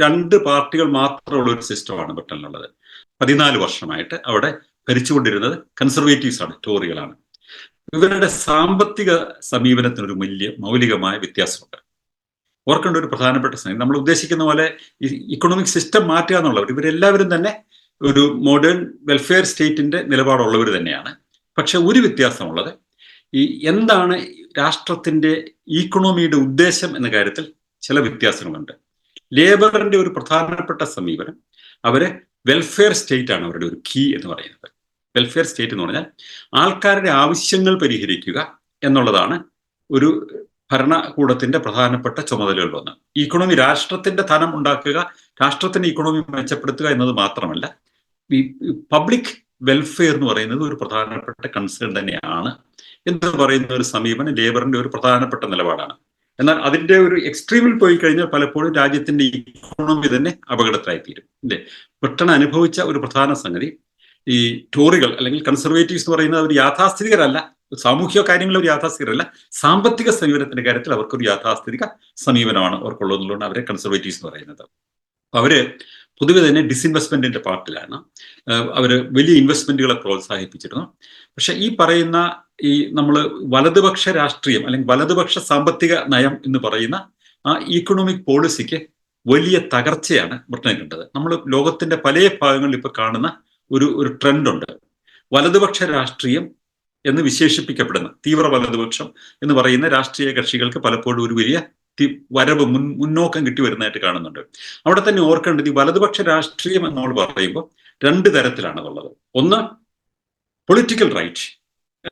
രണ്ട് പാർട്ടികൾ മാത്രമുള്ള ഒരു സിസ്റ്റമാണ് ബ്രിട്ടനിലുള്ളത്. പതിനാല് വർഷമായിട്ട് അവിടെ ഭരിച്ചുകൊണ്ടിരുന്നത് കൺസർവേറ്റീവ്സ് ആണ് ടോറികളാണ് ഇവരുടെ സാമ്പത്തിക സമീപനത്തിനൊരു വലിയ മൗലികമായ വ്യത്യാസമുണ്ട്. ഓർക്കേണ്ട ഒരു പ്രധാനപ്പെട്ട സംഗതി നമ്മൾ ഉദ്ദേശിക്കുന്ന പോലെ ഇക്കണോമിക് സിസ്റ്റം മാറ്റുക എന്നുള്ളവർ ഇവരെല്ലാവരും തന്നെ ഒരു മോഡേൺ വെൽഫെയർ സ്റ്റേറ്റിന്റെ നിലപാടുള്ളവർ തന്നെയാണ്. പക്ഷെ ഒരു വ്യത്യാസമുള്ളത് ഈ എന്താണ് രാഷ്ട്രത്തിന്റെ ഇക്കണോമിയുടെ ഉദ്ദേശം എന്ന കാര്യത്തിൽ ചില വ്യത്യാസങ്ങളുണ്ട്. ലേബറിന്റെ ഒരു പ്രധാനപ്പെട്ട സമീപനം അവരെ വെൽഫെയർ സ്റ്റേറ്റ് ആണ് അവരുടെ ഒരു കീ എന്ന് പറയുന്നത്. വെൽഫെയർ സ്റ്റേറ്റ് എന്ന് പറഞ്ഞാൽ ആൾക്കാരുടെ ആവശ്യങ്ങൾ പരിഹരിക്കുക എന്നുള്ളതാണ് ഒരു ഭരണകൂടത്തിന്റെ പ്രധാനപ്പെട്ട ചുമതലകളിലൊന്ന് ഇക്കോണമി രാഷ്ട്രത്തിന്റെ ധനം ഉണ്ടാക്കുക രാഷ്ട്രത്തിന്റെ ഇക്കോണമി മെച്ചപ്പെടുത്തുക എന്നത് മാത്രമല്ല ഈ പബ്ലിക് വെൽഫെയർ എന്ന് പറയുന്നത് ഒരു പ്രധാനപ്പെട്ട കൺസേൺ തന്നെയാണ് എന്ന് പറയുന്ന ഒരു സമീപനം ലേബറിന്റെ ഒരു പ്രധാനപ്പെട്ട നിലപാടാണ്. എന്നാൽ അതിന്റെ ഒരു എക്സ്ട്രീമിൽ പോയി കഴിഞ്ഞാൽ പലപ്പോഴും രാജ്യത്തിന്റെ ഇക്കോണമി തന്നെ അപകടത്തിലായി തീരും അല്ലേ ബ്രിട്ടൻ അനുഭവിച്ച ഒരു പ്രധാന സംഗതി ഈ ടോറികൾ അല്ലെങ്കിൽ കൺസർവേറ്റീവ്സ് എന്ന് പറയുന്നത് അവർ യാഥാസ്ഥിതികരല്ല സാമൂഹിക കാര്യങ്ങളിൽ ഒരു യാഥാസ്ഥിതികരല്ല സാമ്പത്തിക സമീപനത്തിന്റെ കാര്യത്തിൽ അവർക്കൊരു യാഥാസ്ഥിതിക സമീപനമാണ് അവർക്കുള്ളതുകൊണ്ടാണ് അവരെ കൺസർവേറ്റീവ്സ് എന്ന് പറയുന്നത്. അവർ പൊതുവെ തന്നെ ഡിസ്ഇൻവെസ്റ്റ്മെന്റിന്റെ പാർട്ടിലാണ്. അവർ വലിയ ഇൻവെസ്റ്റ്മെന്റുകളെ പ്രോത്സാഹിപ്പിച്ചിരുന്നു. പക്ഷെ ഈ പറയുന്ന ഈ നമ്മൾ വലതുപക്ഷ രാഷ്ട്രീയം അല്ലെങ്കിൽ വലതുപക്ഷ സാമ്പത്തിക നയം എന്ന് പറയുന്ന ആ ഇക്കണോമിക് പോളിസിക്ക് വലിയ തകർച്ചയാണ് ബ്രിട്ടനിൽ കണ്ടത്. നമ്മൾ ലോകത്തിന്റെ പല ഭാഗങ്ങളിൽ ഇപ്പൊ കാണുന്ന ഒരു ഒരു ട്രെൻഡുണ്ട് വലതുപക്ഷ രാഷ്ട്രീയം എന്ന് വിശേഷിപ്പിക്കപ്പെടുന്ന തീവ്ര വലതുപക്ഷം എന്ന് പറയുന്ന രാഷ്ട്രീയ കക്ഷികൾക്ക് പലപ്പോഴും ഒരു വലിയ വരവ് മുൻ മുന്നോക്കം കിട്ടി വരുന്നതായിട്ട് കാണുന്നുണ്ട്. അവിടെ തന്നെ ഓർക്കേണ്ടത് ഈ വലതുപക്ഷ രാഷ്ട്രീയം എന്ന് നമ്മൾ പറയുമ്പോൾ രണ്ട് തരത്തിലാണ് അതുള്ളത് ഒന്ന് പൊളിറ്റിക്കൽ റൈറ്റ്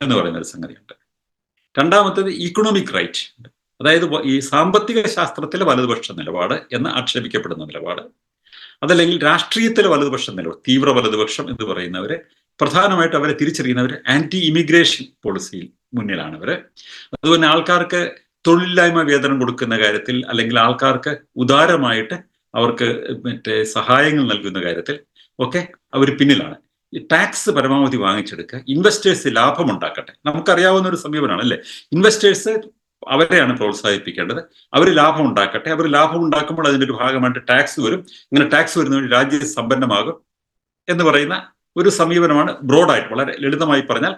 എന്ന് പറയുന്ന ഒരു സംഗതിയുണ്ട്. രണ്ടാമത്തേത് ഇക്കണോമിക് റൈറ്റ് അതായത് ഈ സാമ്പത്തിക ശാസ്ത്രത്തിലെ വലതുപക്ഷ നിലപാട് എന്ന് ആക്ഷേപിക്കപ്പെടുന്ന നിലപാട് അതല്ലെങ്കിൽ രാഷ്ട്രീയത്തിലെ വലതുപക്ഷ നിലപാട് തീവ്ര വലതുപക്ഷം എന്ന് പറയുന്നവരെ പ്രധാനമായിട്ട് അവരെ തിരിച്ചറിയുന്നവർ ആന്റി ഇമിഗ്രേഷൻ പോളിസിയിൽ മുന്നിലാണ് അവർ. അതുപോലെ ആൾക്കാർക്ക് തൊഴിലില്ലായ്മ വേതനം കൊടുക്കുന്ന കാര്യത്തിൽ അല്ലെങ്കിൽ ആൾക്കാർക്ക് ഉദാരമായിട്ട് അവർക്ക് മറ്റേ സഹായങ്ങൾ നൽകുന്ന കാര്യത്തിൽ ഒക്കെ അവർ പിന്നിലാണ്. ടാക്സ് പരമാവധി വാങ്ങിച്ചെടുക്കുക ഇൻവെസ്റ്റേഴ്സ് ലാഭം ഉണ്ടാക്കട്ടെ നമുക്കറിയാവുന്ന ഒരു സമീപനമാണ് അല്ലേ ഇൻവെസ്റ്റേഴ്സ് അവരെയാണ് പ്രോത്സാഹിപ്പിക്കേണ്ടത്. അവർ ലാഭം ഉണ്ടാക്കട്ടെ അവർ ലാഭം ഉണ്ടാക്കുമ്പോൾ അതിന്റെ ഒരു ഭാഗമായിട്ട് ടാക്സ് വരും. ഇങ്ങനെ ടാക്സ് വരുന്ന വഴി രാജ്യം സമ്പന്നമാകും എന്ന് പറയുന്ന ഒരു സമീപനമാണ് ബ്രോഡായിട്ട് വളരെ ലളിതമായി പറഞ്ഞാൽ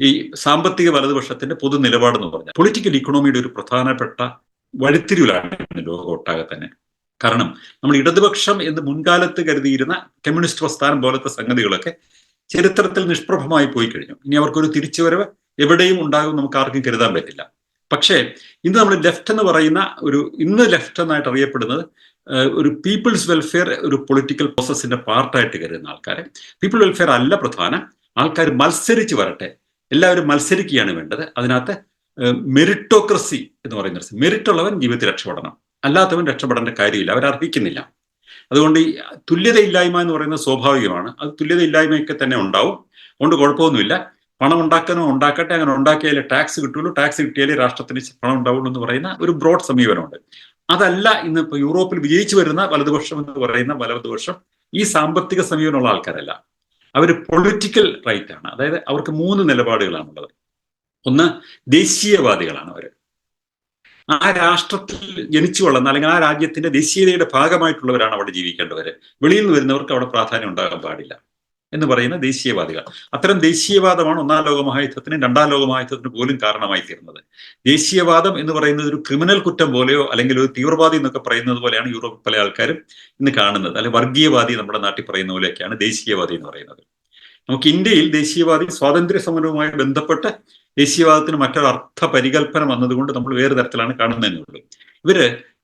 ഈ സാമ്പത്തിക വലതുപക്ഷത്തിന്റെ പൊതു നിലപാടെന്ന് പറഞ്ഞാൽ പൊളിറ്റിക്കൽ ഇക്കണോമിയുടെ ഒരു പ്രധാനപ്പെട്ട വഴിത്തിരിവിലാണ് ലോകം ഒട്ടാകെ തന്നെ. കാരണം നമ്മൾ ഇടതുപക്ഷം എന്ന് മുൻകാലത്ത് കരുതിയിരുന്ന കമ്മ്യൂണിസ്റ്റ് പ്രസ്ഥാനം പോലത്തെ സംഗതികളൊക്കെ ചരിത്രത്തിൽ നിഷ്പ്രഭമായി പോയി കഴിഞ്ഞു. ഇനി അവർക്കൊരു തിരിച്ചുവരവ് എവിടെയും ഉണ്ടാകും നമുക്ക് ആർക്കും കരുതാൻ പറ്റില്ല. പക്ഷേ ഇന്ന് നമ്മൾ ലെഫ്റ്റ് എന്ന് പറയുന്ന ഒരു ഇന്ന് ലെഫ്റ്റ് എന്നായിട്ട് അറിയപ്പെടുന്നത് ഒരു പീപ്പിൾസ് വെൽഫെയർ ഒരു പൊളിറ്റിക്കൽ പ്രോസസ്സിന്റെ പാർട്ടായിട്ട് കരുതുന്ന ആൾക്കാരെ. പീപ്പിൾ വെൽഫെയർ അല്ല പ്രധാനം. ആൾക്കാർ മത്സരിച്ച് വരട്ടെ. എല്ലാവരും മത്സരിക്കുകയാണ് വേണ്ടത്. അതിനകത്ത് മെറിറ്റോക്രസി എന്ന് പറയുന്ന മെറിറ്റ് ഉള്ളവൻ ജീവിതത്തിൽ രക്ഷപ്പെടണം. അല്ലാത്തവൻ രക്ഷപ്പെടേണ്ട കാര്യമില്ല. അവരർഹിക്കുന്നില്ല. അതുകൊണ്ട് ഈ തുല്യതയില്ലായ്മ എന്ന് പറയുന്നത് സ്വാഭാവികമാണ്. അത് തുല്യതയില്ലായ്മയൊക്കെ തന്നെ ഉണ്ടാവും. അതുകൊണ്ട് കുഴപ്പമൊന്നുമില്ല. പണം ഉണ്ടാക്കാനോ ഉണ്ടാക്കട്ടെ അങ്ങനെ ഉണ്ടാക്കിയാലേ ടാക്സ് കിട്ടുള്ളൂ. ടാക്സ് കിട്ടിയാലേ രാഷ്ട്രത്തിന് പണം ഉണ്ടാവുള്ളൂ എന്ന് പറയുന്ന ഒരു ബ്രോഡ് സമീപനമുണ്ട്. അതല്ല ഇന്ന് ഇപ്പൊ യൂറോപ്പിൽ വിജയിച്ചു വരുന്ന വലതുപക്ഷം എന്ന് പറയുന്ന വലതുപക്ഷം ഈ സാമ്പത്തിക സമീപനമുള്ള ആൾക്കാരല്ല. അവർ പൊളിറ്റിക്കൽ റൈറ്റ് ആണ് അതായത് അവർക്ക് മൂന്ന് നിലപാടുകളാണുള്ളത്. ഒന്ന് ദേശീയവാദികളാണ് അവർ ആ രാഷ്ട്രത്തിൽ ജനിച്ചു വളർന്ന അല്ലെങ്കിൽ ആ രാജ്യത്തിന്റെ ദേശീയതയുടെ ഭാഗമായിട്ടുള്ളവരാണ് അവിടെ ജീവിക്കേണ്ടവര്. വെളിയിൽ നിന്ന് വരുന്നവർക്ക് അവിടെ പ്രാധാന്യം ഉണ്ടാകാൻ പാടില്ല എന്ന് പറയുന്ന ദേശീയവാദികൾ. അത്തരം ദേശീയവാദമാണ് ഒന്നാം ലോക മഹായുദ്ധത്തിന് രണ്ടാം ലോക മഹായുദ്ധത്തിന് പോലും കാരണമായി തീർന്നത്. ദേശീയവാദം എന്ന് പറയുന്നത് ഒരു ക്രിമിനൽ കുറ്റം പോലെയോ അല്ലെങ്കിൽ ഒരു തീവ്രവാദി എന്നൊക്കെ പറയുന്നത് പോലെയാണ് യൂറോപ്പിൽ പല ആൾക്കാരും ഇന്ന് കാണുന്നത്. അല്ലെങ്കിൽ വർഗീയവാദി നമ്മുടെ നാട്ടിൽ പറയുന്ന പോലെയൊക്കെയാണ് ദേശീയവാദി എന്ന് പറയുന്നത്. നമുക്ക് ഇന്ത്യയിൽ ദേശീയവാദി സ്വാതന്ത്ര്യ സമരവുമായി ബന്ധപ്പെട്ട് ദേശീയവാദത്തിന് മറ്റൊരർത്ഥ പരികല്പന വന്നതുകൊണ്ട് നമ്മൾ വേറെ തരത്തിലാണ് കാണുന്നതെന്നുള്ളൂ ഇവർ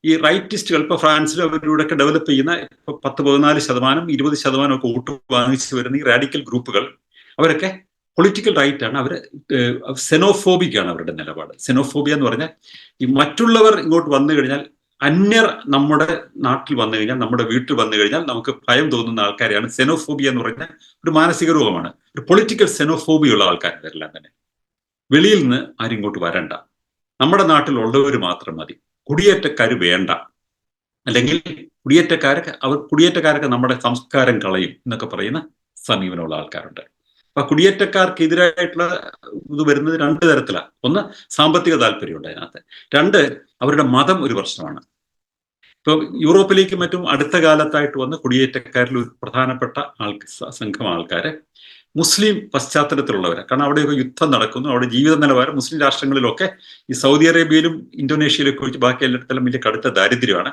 ഈ റൈറ്റിസ്റ്റുകൾ ഇപ്പൊ ഫ്രാൻസിൽ അവരിലൂടെയൊക്കെ ഡെവലപ്പ് ചെയ്യുന്ന ഇപ്പൊ പത്ത് പതിനാല് ശതമാനം ഇരുപത് ശതമാനം ഒക്കെ വോട്ട് വാങ്ങിച്ചു വരുന്ന ഈ റാഡിക്കൽ ഗ്രൂപ്പുകൾ അവരൊക്കെ പൊളിറ്റിക്കൽ റൈറ്റ് ആണ്. അവർ സെനോഫോബിക് ആണ് അവരുടെ നിലപാട്. സെനോഫോബിയ എന്ന് പറഞ്ഞാൽ ഈ മറ്റുള്ളവർ ഇങ്ങോട്ട് വന്നു കഴിഞ്ഞാൽ അന്യർ നമ്മുടെ നാട്ടിൽ വന്നു കഴിഞ്ഞാൽ നമ്മുടെ വീട്ടിൽ വന്നു കഴിഞ്ഞാൽ നമുക്ക് ഭയം തോന്നുന്ന ആൾക്കാരെയാണ് സെനോഫോബിയ എന്ന് പറഞ്ഞ ഒരു മാനസിക രോഗമാണ്. ഒരു പൊളിറ്റിക്കൽ സെനോഫോബിയ ഉള്ള ആൾക്കാരെല്ലാം തന്നെ. വെളിയിൽ നിന്ന് ആരും ഇങ്ങോട്ട് വരണ്ട. നമ്മുടെ നാട്ടിലുള്ളവർ മാത്രം മതി. കുടിയേറ്റക്കാർ വേണ്ട. അല്ലെങ്കിൽ കുടിയേറ്റക്കാരൊക്കെ അവർ കുടിയേറ്റക്കാരൊക്കെ നമ്മുടെ സംസ്കാരം കളയും എന്നൊക്കെ പറയുന്ന സമീപനമുള്ള ആൾക്കാരുണ്ട്. അപ്പൊ കുടിയേറ്റക്കാർക്കെതിരായിട്ടുള്ള ഇത് വരുന്നത് രണ്ട് തരത്തിലാണ് ഒന്ന് സാമ്പത്തിക താല്പര്യമുണ്ട് അതിനകത്ത്. രണ്ട് അവരുടെ മതം ഒരു പ്രശ്നമാണ്. ഇപ്പോൾ യൂറോപ്പിലേക്ക് മറ്റും അടുത്ത കാലത്തായിട്ട് വന്ന് കുടിയേറ്റക്കാരിൽ ഒരു പ്രധാനപ്പെട്ട ആൾ സംഘം ആൾക്കാരെ മുസ്ലിം പശ്ചാത്തലത്തിലുള്ളവരെ. കാരണം അവിടെയൊക്കെ യുദ്ധം നടക്കുന്നു. അവിടെ ജീവിത നിലവാരം മുസ്ലിം രാഷ്ട്രങ്ങളിലൊക്കെ ഈ സൗദി അറേബ്യയിലും ഇന്തോനേഷ്യയിലൊക്കെ ഒഴിച്ച് ബാക്കി എല്ലായിടത്തെല്ലാം വലിയ കടുത്ത ദാരിദ്ര്യമാണ്.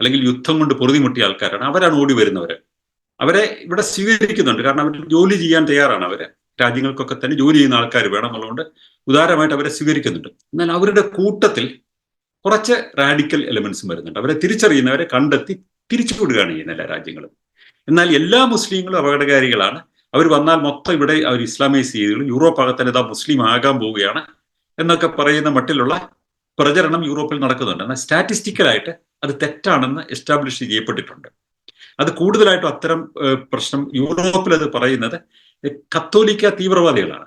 അല്ലെങ്കിൽ യുദ്ധം കൊണ്ട് പൊറുതിമുട്ടിയ ആൾക്കാരാണ്. അവരാണ് ഓടി വരുന്നവര്. അവരെ ഇവിടെ സ്വീകരിക്കുന്നുണ്ട്. കാരണം അവർ ജോലി ചെയ്യാൻ തയ്യാറാണ് അവർ. രാജ്യങ്ങൾക്കൊക്കെ തന്നെ ജോലി ചെയ്യുന്ന ആൾക്കാർ വേണം എന്നുള്ളതുകൊണ്ട് ഉദാരമായിട്ട് അവരെ സ്വീകരിക്കുന്നുണ്ട്. എന്നാൽ അവരുടെ കൂട്ടത്തിൽ കുറച്ച് റാഡിക്കൽ എലമെന്റ്സും വരുന്നുണ്ട്. അവരെ തിരിച്ചറിയുന്നവരെ കണ്ടെത്തി തിരിച്ചുവിടുകയാണ് ചെയ്യുന്ന എല്ലാ രാജ്യങ്ങളും. എന്നാൽ എല്ലാ മുസ്ലിങ്ങളും അപകടകാരികളാണ്. അവർ വന്നാൽ മൊത്തം ഇവിടെ അവർ ഇസ്ലാമൈസ് ചെയ്തു യൂറോപ്പ് അകത്തന്നെ ഇതാ മുസ്ലിം ആകാൻ പോവുകയാണ് എന്നൊക്കെ പറയുന്ന മട്ടിലുള്ള പ്രചരണം യൂറോപ്പിൽ നടക്കുന്നുണ്ട്. എന്നാൽ സ്റ്റാറ്റിസ്റ്റിക്കലായിട്ട് അത് തെറ്റാണെന്ന് എസ്റ്റാബ്ലിഷ് ചെയ്യപ്പെട്ടിട്ടുണ്ട്. അത് കൂടുതലായിട്ടും അത്തരം പ്രശ്നം യൂറോപ്പിൽ അത് പറയുന്നത് കത്തോലിക്ക തീവ്രവാദികളാണ്.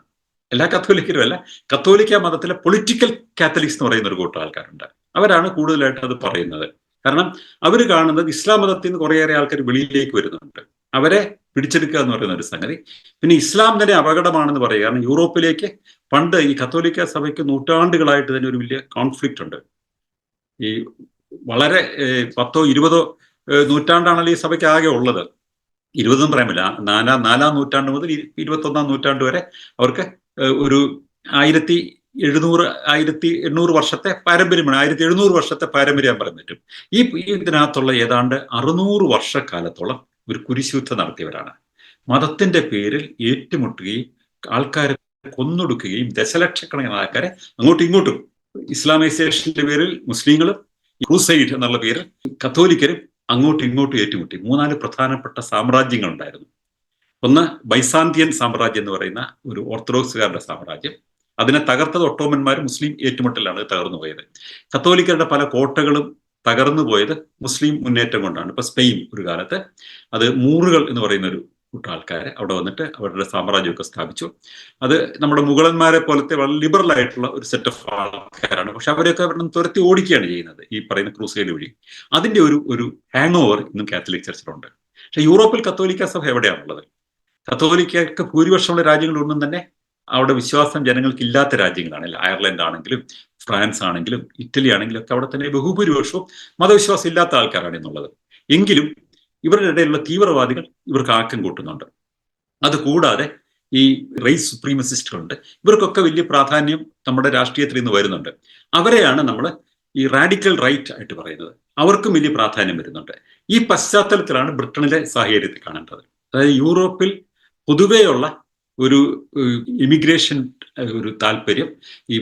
എല്ലാ കത്തോലിക്കരും അല്ല കത്തോലിക്ക മതത്തിലെ പൊളിറ്റിക്കൽ കാത്തലിക്സ് എന്ന് പറയുന്ന ഒരു കൂട്ടം ആൾക്കാരുണ്ട്. അവരാണ് കൂടുതലായിട്ട് അത് പറയുന്നത്. കാരണം അവർ കാണുന്നത് ഇസ്ലാം മതത്തിൽ നിന്ന് കുറേയേറെ ആൾക്കാർ വെളിയിലേക്ക് വരുന്നുണ്ട്. അവരെ പിടിച്ചെടുക്കുക എന്ന് പറയുന്ന ഒരു സംഗതി. പിന്നെ ഇസ്ലാം തന്നെ അപകടമാണെന്ന് പറയുക. കാരണം യൂറോപ്പിലേക്ക് പണ്ട് ഈ കത്തോലിക്ക സഭയ്ക്ക് നൂറ്റാണ്ടുകളായിട്ട് തന്നെ ഒരു വലിയ കോൺഫ്ലിക്റ്റ് ഉണ്ട്. ഈ വളരെ പത്തോ ഇരുപതോ നൂറ്റാണ്ടാണല്ലോ ഈ സഭയ്ക്ക് ആകെ ഉള്ളത്. ഇരുപതും പറയാമില്ല നാലാം നാലാം നൂറ്റാണ്ട് മുതൽ ഇരുപത്തൊന്നാം നൂറ്റാണ്ട് വരെ അവർക്ക് ഒരു ആയിരത്തി എഴുന്നൂറ് ആയിരത്തി എണ്ണൂറ് വർഷത്തെ പാരമ്പര്യമാണ്. ആയിരത്തി എഴുന്നൂറ് വർഷത്തെ പാരമ്പര്യം പറയാൻ പറ്റും. ഈ ഇതിനകത്തുള്ള ഏതാണ്ട് അറുന്നൂറ് വർഷക്കാലത്തോളം ഒരു കുരിശുദ്ധ നടത്തിയവരാണ്. മതത്തിന്റെ പേരിൽ ഏറ്റുമുട്ടുകയും ആൾക്കാരെ കൊന്നൊടുക്കുകയും ദശലക്ഷക്കണക്കിന് ആൾക്കാരെ അങ്ങോട്ടും ഇങ്ങോട്ടും ഇസ്ലാമൈസേഷന്റെ പേരിൽ മുസ്ലിങ്ങളും ക്രൂസൈഡ് എന്നുള്ള പേരിൽ കത്തോലിക്കരും അങ്ങോട്ടും ഇങ്ങോട്ടും ഏറ്റുമുട്ടി. മൂന്നാൽ പ്രധാനപ്പെട്ട സാമ്രാജ്യങ്ങൾ ഉണ്ടായിരുന്നു ഒന്ന് ബൈസാന്തിയൻ സാമ്രാജ്യം എന്ന് പറയുന്ന ഒരു ഓർത്തഡോക്സുകാരുടെ സാമ്രാജ്യം. അതിനെ തകർത്തത് ഒട്ടോമന്മാർ മുസ്ലിം ഏറ്റുമുട്ടലാണ് തകർന്നു പോയത്. കത്തോലിക്കരുടെ പല കോട്ടകളും തകർന്നു പോയത് മുസ്ലിം മുന്നേറ്റം കൊണ്ടാണ്. ഇപ്പൊ സ്പെയിൻ ഒരു കാലത്ത് അത് മൂറുകൾ എന്ന് പറയുന്ന ഒരു കൂട്ടം ആൾക്കാരെ അവിടെ വന്നിട്ട് അവരുടെ സാമ്രാജ്യമൊക്കെ സ്ഥാപിച്ചു. അത് നമ്മുടെ മുഗളന്മാരെ പോലത്തെ വളരെ ലിബറൽ ആയിട്ടുള്ള ഒരു സെറ്റ് ഓഫ് ആൾക്കാരാണ്. പക്ഷെ അവരെയൊക്കെ അവരുടെ തുരത്തി ഓടിക്കുകയാണ് ചെയ്യുന്നത് ഈ പറയുന്ന ക്രൂസൈഡ് വഴി. അതിന്റെ ഒരു ഒരു ഹാങ് ഓവർ ഇന്നും കാത്തലിക് ചർച്ചിലുണ്ട് പക്ഷെ യൂറോപ്പിൽ കത്തോലിക്ക സഭ എവിടെയാണുള്ളത്? കത്തോലിക്കക്ക് ഭൂരിപക്ഷമുള്ള രാജ്യങ്ങളൊന്നും തന്നെ അവിടെ വിശ്വാസം ജനങ്ങൾക്ക് ഇല്ലാത്ത രാജ്യങ്ങളാണ് അയർലൻഡ് ആണെങ്കിലും ഫ്രാൻസ് ആണെങ്കിലും ഇറ്റലി ആണെങ്കിലും ഒക്കെ അവിടെ തന്നെ ബഹുഭൂരിപക്ഷവും മതവിശ്വാസം ഇല്ലാത്ത ആൾക്കാരാണ് എന്നുള്ളത്. എങ്കിലും ഇവരുടെ ഇടയിലുള്ള തീവ്രവാദികൾ ഇവർക്ക് ആക്കം കൂട്ടുന്നുണ്ട്. അത് കൂടാതെ ഈ റേസ് സുപ്രീമസിസ്റ്റുകളുണ്ട് ഇവർക്കൊക്കെ വലിയ പ്രാധാന്യം നമ്മുടെ രാഷ്ട്രീയത്തിൽ നിന്ന് വരുന്നുണ്ട്. അവരെയാണ് നമ്മൾ ഈ റാഡിക്കൽ റൈറ്റ് ആയിട്ട് പറയുന്നത്. അവർക്കും വലിയ പ്രാധാന്യം വരുന്നുണ്ട്. ഈ പശ്ചാത്തലത്തിലാണ് ബ്രിട്ടനിലെ സാഹചര്യത്തിൽ കാണേണ്ടത്. അതായത് യൂറോപ്പിൽ പൊതുവെയുള്ള ഒരു ഇമിഗ്രേഷൻ ഒരു താല്പര്യം. ഈ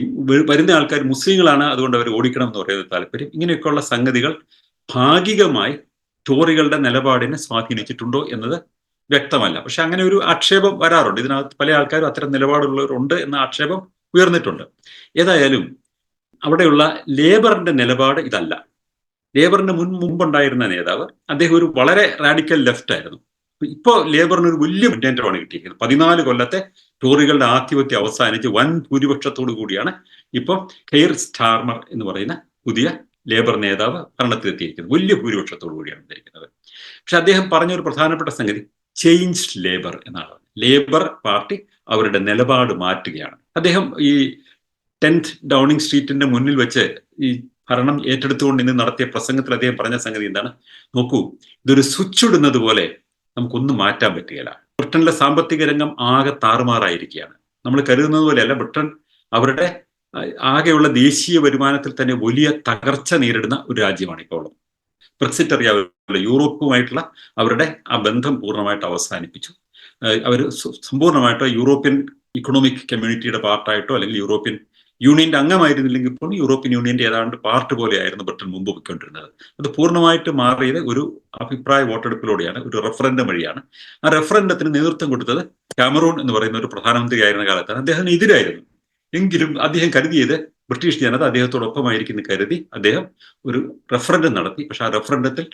വരുന്ന ആൾക്കാർ മുസ്ലിങ്ങളാണ് അതുകൊണ്ട് അവർ ഓടിക്കണം എന്ന് പറയുന്ന താല്പര്യം. ഇങ്ങനെയൊക്കെയുള്ള സംഗതികൾ ഭാഗികമായി ടോറികളുടെ നിലപാടിനെ സ്വാധീനിച്ചിട്ടുണ്ടോ എന്നത് വ്യക്തമല്ല. പക്ഷെ അങ്ങനെ ഒരു ആക്ഷേപം വരാറുണ്ട്. ഇതിനകത്ത് പല ആൾക്കാരും അത്തരം നിലപാടുള്ളവരുണ്ട് എന്ന ആക്ഷേപം ഉയർന്നിട്ടുണ്ട്. ഏതായാലും അവിടെയുള്ള ലേബറിന്റെ നിലപാട് ഇതല്ല. ലേബറിന്റെ മുൻ മുമ്പുണ്ടായിരുന്ന നേതാവ് അദ്ദേഹം ഒരു വളരെ റാഡിക്കൽ ലെഫ്റ്റ് ആയിരുന്നു. ഇപ്പോ ലേബറിന് ഒരു വലിയ മുന്നേറ്റമാണ് കിട്ടിയിരിക്കുന്നത്. പതിനാല് കൊല്ലത്തെ ടോറികളുടെ ആധിപത്യം അവസാനിച്ച് വൻ ഭൂരിപക്ഷത്തോടു കൂടിയാണ് ഇപ്പോൾ ഹെയർ സ്റ്റാർമർ എന്ന് പറയുന്ന പുതിയ ലേബർ നേതാവ് ഭരണത്തിലെത്തിയിരിക്കുന്നത് വലിയ ഭൂരിപക്ഷത്തോടു കൂടിയാണ് വന്നിരിക്കുന്നത് പക്ഷെ അദ്ദേഹം പറഞ്ഞൊരു പ്രധാനപ്പെട്ട സംഗതി ചേഞ്ച്ഡ് ലേബർ എന്നാണ്. ലേബർ പാർട്ടി അവരുടെ നിലപാട് മാറ്റുകയാണ്. അദ്ദേഹം ഈ ടെൻത്ത് ഡൗണിംഗ് സ്ട്രീറ്റിന്റെ മുന്നിൽ വെച്ച് ഈ ഭരണം ഏറ്റെടുത്തുകൊണ്ട് ഇന്ന് നടത്തിയ പ്രസംഗത്തിൽ അദ്ദേഹം പറഞ്ഞ സംഗതി എന്താണ്? നോക്കൂ ഇതൊരു സ്വിച്ച് ഇടുന്നത് പോലെ നമുക്കൊന്നും മാറ്റാൻ പറ്റുകയില്ല. ബ്രിട്ടനിലെ സാമ്പത്തിക രംഗം ആകെ താറുമാറായിരിക്കുകയാണ്. നമ്മൾ കരുതുന്നത് പോലെയല്ല ബ്രിട്ടൻ അവരുടെ ആകെയുള്ള ദേശീയ വരുമാനത്തിൽ തന്നെ വലിയ തകർച്ച നേരിടുന്ന ഒരു രാജ്യമാണ് ഇപ്പോൾ. ബ്രെക്സിറ്റ് അറിയാവുന്ന യൂറോപ്പുമായിട്ടുള്ള അവരുടെ ആ ബന്ധം പൂർണമായിട്ട് അവസാനിപ്പിച്ചു. അവർ സമ്പൂർണമായിട്ടോ യൂറോപ്യൻ ഇക്കണോമിക് കമ്മ്യൂണിറ്റിയുടെ പാർട്ടായിട്ടോ അല്ലെങ്കിൽ യൂറോപ്യൻ യൂണിയന്റെ അംഗമായിരുന്നില്ലെങ്കിൽ പോലും യൂറോപ്യൻ യൂണിയന്റെ ഏതാണ്ട് പാർട്ട് പോലെയായിരുന്നു ബ്രിട്ടൻ മുമ്പ് പോയിക്കൊണ്ടിരുന്നത് അത് പൂർണമായിട്ട് മാറിയത് ഒരു അഭിപ്രായ വോട്ടെടുപ്പിലൂടെയാണ് ഒരു റെഫറൻഡം വഴിയാണ്. ആ റെഫറൻഡത്തിന് നേതൃത്വം കൊടുത്തത് കാമറൂൺ എന്ന് പറയുന്ന ഒരു പ്രധാനമന്ത്രി ആയിരുന്ന കാലത്താണ്. അദ്ദേഹത്തിന് എതിരായിരുന്നു. എങ്കിലും അദ്ദേഹം കരുതിയത് ബ്രിട്ടീഷ് ജനത അദ്ദേഹത്തോടൊപ്പമായിരിക്കുന്നു കരുതി അദ്ദേഹം ഒരു റെഫറൻഡം നടത്തി. പക്ഷെ ആ റെഫറൻഡത്തിൽ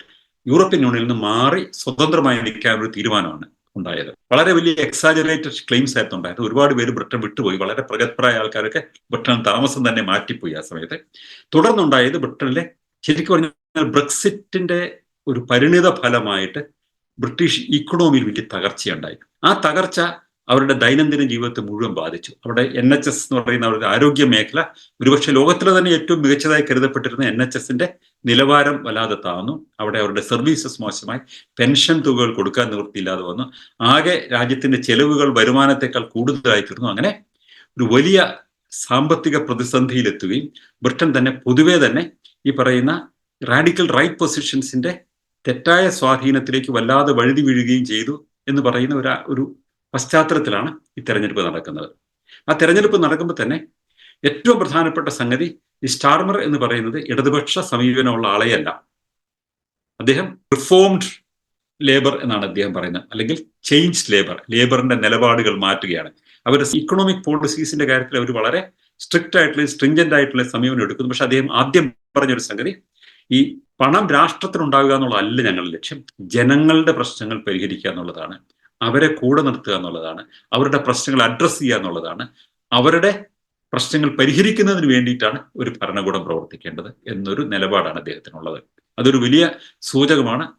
യൂറോപ്യൻ യൂണിയനിൽ നിന്ന് മാറി സ്വതന്ത്രമായി നിൽക്കാൻ ഒരു തീരുമാനമാണ് ഉണ്ടായത്. വളരെ വലിയ എക്സാജറേറ്റഡ് ക്ലെയിംസ് ആയിരുന്നു ഉണ്ടായത്. ഒരുപാട് പേര് ബ്രിട്ടൻ വിട്ടുപോയി. വളരെ പ്രഗത്ഭരായ ആൾക്കാരൊക്കെ ബ്രിട്ടൻ താമസം തന്നെ മാറ്റിപ്പോയി ആ സമയത്ത്. തുടർന്നുണ്ടായത് ബ്രിട്ടനിലെ ശരിക്കും പറഞ്ഞാൽ ബ്രെക്സിറ്റിന്റെ ഒരു പരിണിത ഫലമായിട്ട് ബ്രിട്ടീഷ് ഇക്കണോമിയിൽ വലിയ തകർച്ചയുണ്ടായി. ആ തകർച്ച അവരുടെ ദൈനംദിന ജീവിതത്തെ മുഴുവൻ ബാധിച്ചു. അവിടെ എൻ എച്ച് എസ് എന്ന് പറയുന്ന അവരുടെ ആരോഗ്യ മേഖല ഒരുപക്ഷെ ലോകത്തിലെ തന്നെ ഏറ്റവും മികച്ചതായി കരുതപ്പെട്ടിരുന്ന എൻ എച്ച് എസിന്റെ നിലവാരം വല്ലാതെ താന്നു അവിടെ അവരുടെ സർവീസസ് മോശമായി. പെൻഷൻ തുകകൾ കൊടുക്കാൻ നിവൃത്തിയില്ലാതെ വന്നു. ആകെ രാജ്യത്തിന്റെ ചെലവുകൾ വരുമാനത്തെക്കാൾ കൂടുതലായി തീർന്നു അങ്ങനെ ഒരു വലിയ സാമ്പത്തിക പ്രതിസന്ധിയിലെത്തുകയും ബ്രിട്ടൻ തന്നെ പൊതുവെ തന്നെ ഈ പറയുന്ന റാഡിക്കൽ റൈറ്റ് പൊസിഷൻസിന്റെ തെറ്റായ സ്വാധീനത്തിലേക്ക് വല്ലാതെ വഴുതി വീഴുകയും ചെയ്തു എന്ന് പറയുന്ന ഒരു ഒരു പശ്ചാത്തലത്തിലാണ് ഈ തെരഞ്ഞെടുപ്പ് നടക്കുന്നത്. ആ തെരഞ്ഞെടുപ്പ് നടക്കുമ്പോൾ തന്നെ ഏറ്റവും പ്രധാനപ്പെട്ട സംഗതി ഈ സ്റ്റാർമർ എന്ന് പറയുന്നത് ഇടതുപക്ഷ സമീപനമുള്ള ആളെയല്ല. അദ്ദേഹം റിഫോംഡ് ലേബർ എന്നാണ് അദ്ദേഹം പറയുന്നത്. അല്ലെങ്കിൽ ചേഞ്ച് ലേബർ ലേബറിന്റെ നിലപാടുകൾ മാറ്റുകയാണ്. അവരുടെ ഇക്കണോമിക് പോളിസീസിന്റെ കാര്യത്തിൽ അവർ വളരെ സ്ട്രിക്റ്റ് ആയിട്ടുള്ള സ്ട്രിഞ്ചന്റ് ആയിട്ടുള്ള സമീപനം എടുക്കുന്നു. പക്ഷെ അദ്ദേഹം ആദ്യം പറഞ്ഞൊരു സംഗതി ഈ പണം രാഷ്ട്രത്തിനുണ്ടാവുക എന്നുള്ളതല്ല ഞങ്ങളുടെ ലക്ഷ്യം. ജനങ്ങളുടെ പ്രശ്നങ്ങൾ പരിഹരിക്കുക എന്നുള്ളതാണ്. അവരെ കൂടെ നിർത്തുക എന്നുള്ളതാണ്. അവരുടെ പ്രശ്നങ്ങൾ അഡ്രസ്സ് ചെയ്യുക എന്നുള്ളതാണ്. അവരുടെ പ്രശ്നങ്ങൾ പരിഹരിക്കുന്നതിന് വേണ്ടിയിട്ടാണ് ഒരു ഭരണകൂടം പ്രവർത്തിക്കേണ്ടത് എന്നൊരു നിലപാടാണ് അദ്ദേഹത്തിനുള്ളത്. അതൊരു വലിയ സൂചകമാണ്.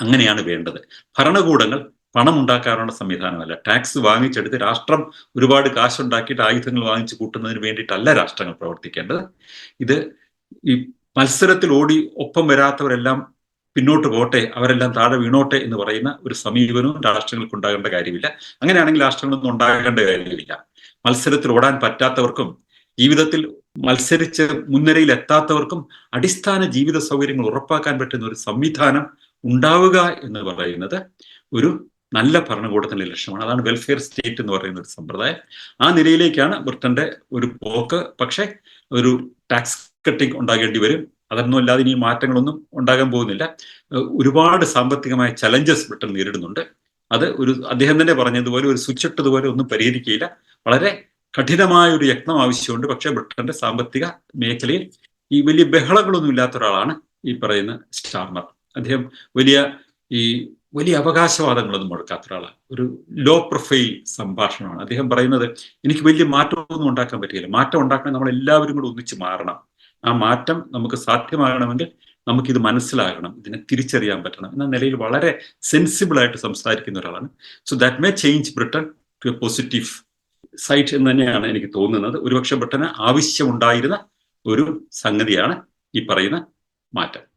അങ്ങനെയാണ് വേണ്ടത്. ഭരണകൂടങ്ങൾ പണം ഉണ്ടാക്കാനുള്ള സംവിധാനമല്ല. ടാക്സ് വാങ്ങിച്ചെടുത്ത് രാഷ്ട്രം ഒരുപാട് കാശുണ്ടാക്കിയിട്ട് ആയുധങ്ങൾ വാങ്ങിച്ചു കൂട്ടുന്നതിന് വേണ്ടിയിട്ടല്ല രാഷ്ട്രങ്ങൾ പ്രവർത്തിക്കേണ്ടത്. ഇത് ഈ മത്സരത്തിൽ ഓടി ഒപ്പം വരാത്തവരെല്ലാം പിന്നോട്ട് പോട്ടെ അവരെല്ലാം താഴെ വീണോട്ടെ എന്ന് പറയുന്ന ഒരു സമീപനവും രാഷ്ട്രങ്ങൾക്ക് ഉണ്ടാകേണ്ട കാര്യമില്ല. അങ്ങനെയാണെങ്കിൽ രാഷ്ട്രങ്ങളൊന്നും ഉണ്ടാകേണ്ട കാര്യമില്ല. മത്സരത്തിൽ ഓടാൻ പറ്റാത്തവർക്കും ജീവിതത്തിൽ മത്സരിച്ച് മുൻനിരയിൽ എത്താത്തവർക്കും അടിസ്ഥാന ജീവിത സൗകര്യങ്ങൾ ഉറപ്പാക്കാൻ പറ്റുന്ന ഒരു സംവിധാനം ഉണ്ടാവുക എന്ന് പറയുന്നത് ഒരു നല്ല ഭരണകൂടത്തിന്റെ ലക്ഷ്യമാണ്. അതാണ് വെൽഫെയർ സ്റ്റേറ്റ് എന്ന് പറയുന്ന ഒരു സമ്പ്രദായം. ആ നിലയിലേക്കാണ് ബ്രിട്ടന്റെ ഒരു പോക്ക്. പക്ഷേ ഒരു ടാക്സ് കട്ടിങ് ഉണ്ടാകേണ്ടി വരും. അതൊന്നും അല്ലാതെ ഇനി മാറ്റങ്ങളൊന്നും ഉണ്ടാകാൻ പോകുന്നില്ല. ഒരുപാട് സാമ്പത്തികമായ ചലഞ്ചസ് ബ്രിട്ടൻ നേരിടുന്നുണ്ട്. അത് ഒരു അദ്ദേഹം തന്നെ പറഞ്ഞതുപോലെ ഒരു സ്വിച്ച് ഇട്ടതുപോലെ ഒന്നും പരിഹരിക്കുകയില്ല. വളരെ കഠിനമായ ഒരു യത്നം ആവശ്യമുണ്ട്. പക്ഷേ ബ്രിട്ടന്റെ സാമ്പത്തിക മേഖലയിൽ ഈ വലിയ ബഹളങ്ങളൊന്നും ഇല്ലാത്ത ഒരാളാണ് ഈ പറയുന്ന സ്റ്റാർമർ. അദ്ദേഹം വലിയ ഈ വലിയ അവകാശവാദങ്ങളൊന്നും മുടക്കാത്ത ഒരാളാണ്. ഒരു ലോ പ്രൊഫൈൽ സംഭാഷണമാണ്. അദ്ദേഹം പറയുന്നത് എനിക്ക് വലിയ മാറ്റമൊന്നും ഉണ്ടാക്കാൻ പറ്റില്ല മാറ്റം ഉണ്ടാക്കണമെങ്കിൽ നമ്മൾ എല്ലാവരും കൂടെ ഒന്നിച്ച് മാറണം. ആ മാറ്റം നമുക്ക് സാധ്യമാകണമെങ്കിൽ നമുക്കിത് മനസ്സിലാകണം ഇതിനെ തിരിച്ചറിയാൻ പറ്റണം എന്ന നിലയിൽ വളരെ സെൻസിബിൾ ആയിട്ട് സംസാരിക്കുന്ന ഒരാളാണ്. So that may change Britain to a positive side എന്ന് തന്നെയാണ് എനിക്ക് തോന്നുന്നത്. ഒരുപക്ഷെ ബ്രിട്ടന് ആവശ്യമുണ്ടായിരുന്ന ഒരു സംഗതിയാണ് ഈ പറയുന്ന മാറ്റം.